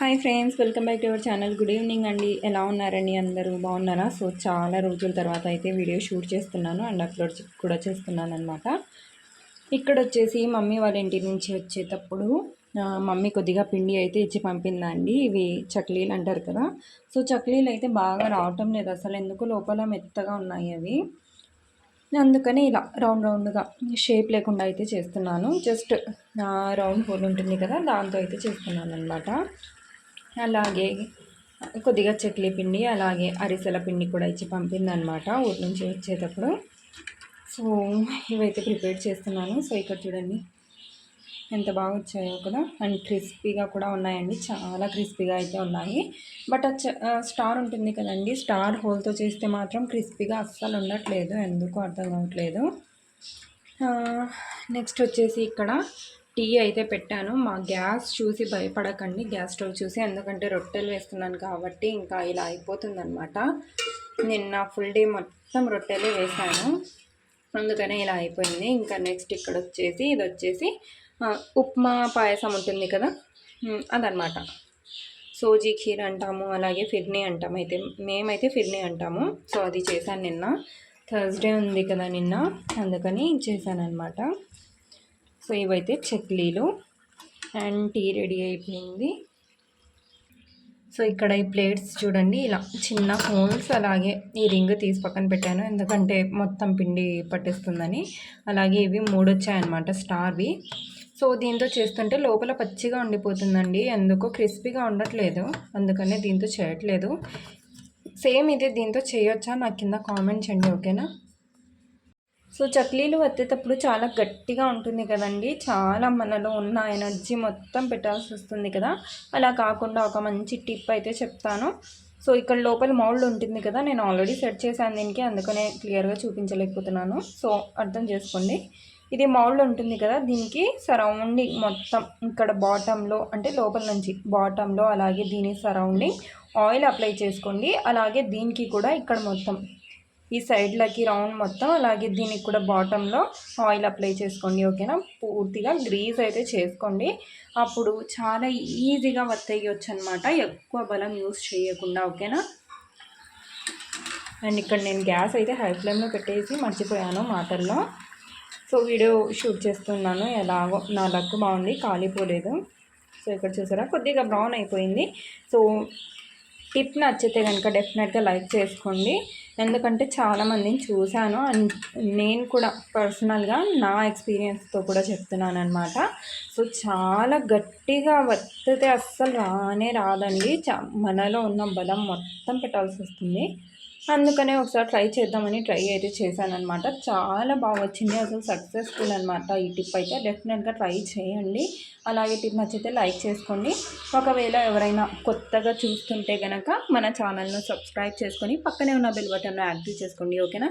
Hi friends welcome back to our channel. Good evening అండి. ఎలా ఉన్నారండి అందరూ? బాగున్నారా? సో చాలా రోజుల తర్వాత అయితే వీడియో షూట్ చేస్తున్నాను అండ్ అప్లోడ్ కూడా చేస్తున్నాను అనమాట ఇక్కడ వచ్చేసి మమ్మీ వాళ్ళ ఇంటి నుంచి వచ్చేటప్పుడు మమ్మీ కొద్దిగా పిండి అయితే ఇచ్చి పంపిందండి. ఇవి చక్లీలు అంటారు కదా. సో చక్లీలు అయితే బాగా రావటం లేదు. అసలు ఎందుకు? లోపల మెత్తగా ఉన్నాయి అవి. అందుకని ఇలా రౌండ్ రౌండ్గా షేప్ లేకుండా అయితే చేస్తున్నాను. జస్ట్ రౌండ్ హోల్ ఉంటుంది కదా దాంతో అయితే చేస్తున్నాను అనమాట అలాగే కొద్దిగా చక్లీ పిండి అలాగే అరిసెల పిండి కూడా ఇచ్చి పంపిందనమాట ఊరి నుంచి వచ్చేటప్పుడు. సో ఇవైతే ప్రిపేర్ చేస్తున్నాను. సో ఇక్కడ చూడండి ఎంత బాగా వచ్చాయో కదా. అండ్ క్రిస్పీగా కూడా ఉన్నాయండి. చాలా క్రిస్పీగా అయితే ఉన్నాయి. బట్ స్టార్ ఉంటుంది కదండి. స్టార్ హోల్తో చేస్తే మాత్రం క్రిస్పీగా అస్సలు ఉండట్లేదు. ఎందుకు అర్థం కావట్లేదు. నెక్స్ట్ వచ్చేసి ఇక్కడ టీ అయితే పెట్టాను. మా గ్యాస్ చూసి భయపడకండి. గ్యాస్ స్టవ్ చూసి ఎందుకంటే రొట్టెలు వేస్తున్నాను కాబట్టి ఇంకా ఇలా అయిపోతుందనమాట నిన్న ఫుల్ డే మొత్తం రొట్టెలే వేసాను. అందుకనే ఇలా అయిపోయింది. ఇంకా నెక్స్ట్ ఇక్కడ వచ్చేసి ఇది వచ్చేసి ఉప్మా పాయసం ఉంటుంది కదా? అదనమాట సోజీ ఖీర్ అంటాము అలాగే ఫిర్నీ అంటాము. అయితే మేమైతే ఫిర్నీ అంటాము. సో అది చేశాను నిన్న. థర్స్డే ఉంది కదా నిన్న. అందుకని చేశాను అనమాట సో ఇవైతే చక్లీలు అండ్ టీ రెడీ అయిపోయింది. సో ఇక్కడ ఈ ప్లేట్స్ చూడండి ఇలా చిన్న హోల్స్ అలాగే ఈ రింగ్ తీసి పక్కన పెట్టాను. ఎందుకంటే మొత్తం పిండి పట్టేస్తుందని. అలాగే ఇవి మూడు వచ్చాయన్నమాట స్టార్వి. సో దీంతో చేస్తుంటే లోపల పచ్చిగా ఉండిపోతుందండి. ఎందుకో క్రిస్పీగా ఉండట్లేదు. అందుకనే దీంతో చేయట్లేదు. సేమ్ ఇది దీంతో చేయొచ్చా? నాకు కింద కామెంట్ చేయండి ఓకేనా? సో చక్లీలు వత్తేటప్పుడు చాలా గట్టిగా ఉంటుంది కదండి. చాలా మనలో ఉన్న ఎనర్జీ మొత్తం పెట్టాల్సి వస్తుంది కదా. అలా కాకుండా ఒక మంచి టిప్ అయితే చెప్తాను. సో ఇక్కడ లోపల మౌల్డ్ ఉంటుంది కదా. నేను ఆల్రెడీ సెట్ చేశాను దీనికి. అందుకనే క్లియర్గా చూపించలేకపోతున్నాను. సో అర్థం చేసుకోండి. ఇది మౌల్డ్ ఉంటుంది కదా. దీనికి సరౌండింగ్ మొత్తం ఇక్కడ బాటంలో అంటే లోపల నుంచి బాటంలో అలాగే దీని సరౌండింగ్ ఆయిల్ అప్లై చేసుకోండి. అలాగే దీనికి కూడా ఇక్కడ మొత్తం ఈ సైడ్లకి రౌండ్ మొత్తం అలాగే దీనికి కూడా బాటంలో ఆయిల్ అప్లై చేసుకోండి ఓకేనా? పూర్తిగా గ్రీజ్ అయితే చేసుకోండి. అప్పుడు చాలా ఈజీగా వత్తేయచ్చు అనమాట ఎక్కువ బలం యూస్ చేయకుండా ఓకేనా? అండ్ ఇక్కడ నేను గ్యాస్ అయితే హై ఫ్లేమ్లో పెట్టేసి మర్చిపోయాను మాటల్లో. సో వీడియో షూట్ చేస్తున్నాను. ఎలాగో నా లక్ బాగుంది కాలిపోలేదు. సో ఇక్కడ చూసారా? కొద్దిగా బ్రౌన్ అయిపోయింది. సో టిప్ నచ్చితే కనుక డెఫినెట్గా లైక్ చేసుకోండి. ఎందుకంటే చాలామందిని చూశాను. అండ్ నేను కూడా పర్సనల్గా నా ఎక్స్పీరియన్స్తో కూడా చెప్తున్నాను అనమాట సో చాలా గట్టిగా వత్తితే అస్సలు రానే రాదండి. చా మనలో ఉన్న బలం మొత్తం పెట్టాల్సి వస్తుంది. అందుకనే ఒకసారి ట్రై చేద్దామని ట్రై అయితే చేశాను అనమాట చాలా బాగా వచ్చింది. అసలు సక్సెస్ఫుల్ అనమాట ఈ టిప్ అయితే. డెఫినెట్గా ట్రై చేయండి. అలాగే టిప్ నచ్చితే లైక్ చేసుకోండి. ఒకవేళ ఎవరైనా కొత్తగా చూస్తుంటే కనుక మన ఛానల్ను సబ్స్క్రైబ్ చేసుకొని పక్కనే ఉన్న బెల్ టైంలో యాక్టివ్ చేసుకోండి ఓకేనా?